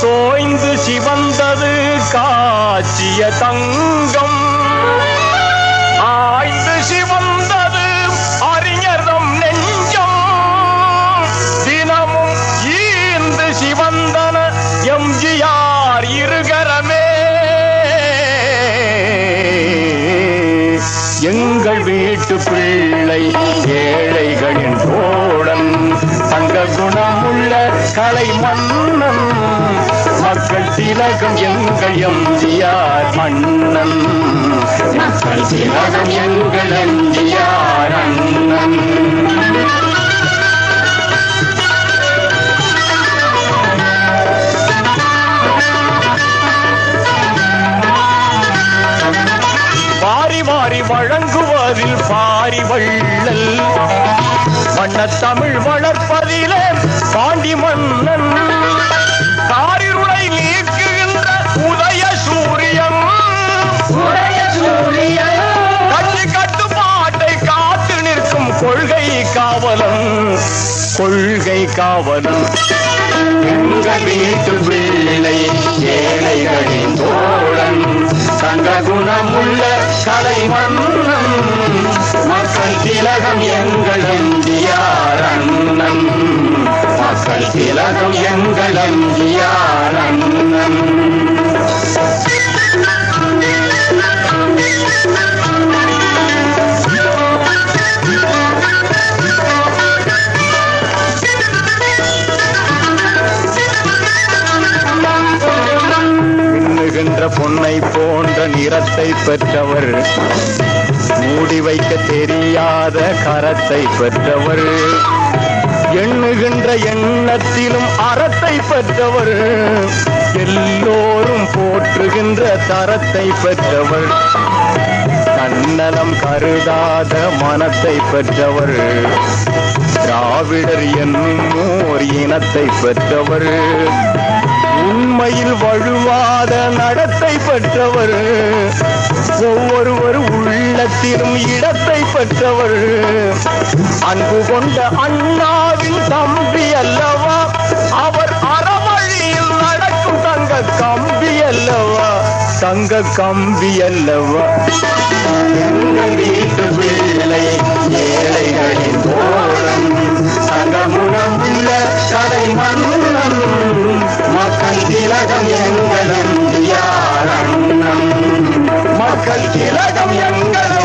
சோய்ந்து சிவந்தது காட்சிய தங்கம். ஆய்ந்து சிவந்தது அறிஞரம் நெஞ்சம். தினமும் ஈந்து சிவந்தன எம்ஜிஆர் இருகரமே. எங்கள் வீட்டு பிள்ளை ஏழைகளின் தோழன் தங்க குணமுள்ள கலை மன்னன். மக்கள் திலகம் எங்கள் எம்ஜிஆர் மன்னன். மக்கள் திலகம் எங்கள் எம்ஜிஆர் அண்ணன் வாரி வாரி வழங்குவதில் பாரி வள்ளல். வண்ண தமிழ் வளர்ப்பதிலே பாண்டி மன்னன். காரிருளை நீக்குகின்ற உதய சூரியன். உதய சூரியன். கட்சி கட்டுப்பாட்டை காத்து நிற்கும் கொள்கை காவலன். கொள்கை காவலன். எங்கள் வீட்டு பிள்ளை ஏழைகளின் தோழன். தங்க குணமுள்ள கலை மன்னன். மக்கள் திலகம் எங்கள் எம்ஜிஆர் அண்ணன். மக்கள் திலகம் எங்கள் எம்ஜிஆர் மின்னுகின்ற பொன்னை போன்ற நிறத்தை பெற்றவர். மூடி வைக்க தெரியாத கரத்தை பெற்றவர். எண்ணுகின்ற எண்ணத்திலும் அறத்தை பெற்றவர். எல்லோரும் போற்றுகின்ற தரத்தை பெற்றவர். தன்னலம் கருதாத மனத்தை பெற்றவர். திராவிடர் என்னும் ஓர் இனத்தை பெற்றவர். உண்மையில் வழுவாத நடத்தை பெற்றவர். ஒவ்வொருவர் உள்ளத்திலும் இடத்தை பெற்றவர். அன்பு கொண்ட அண்ணாவின் தம்பி அல்லவா? அவர் அறவழியில் நடக்கும் தங்க கம்பி அல்லவா? தங்க கம்பி அல்லவா? வீட்டு பிள்ளை ஏழைகளின் தோழன் தங்கமுணம் உள்ள கதை மண்ணு கல்வி ரகம் எங்கள்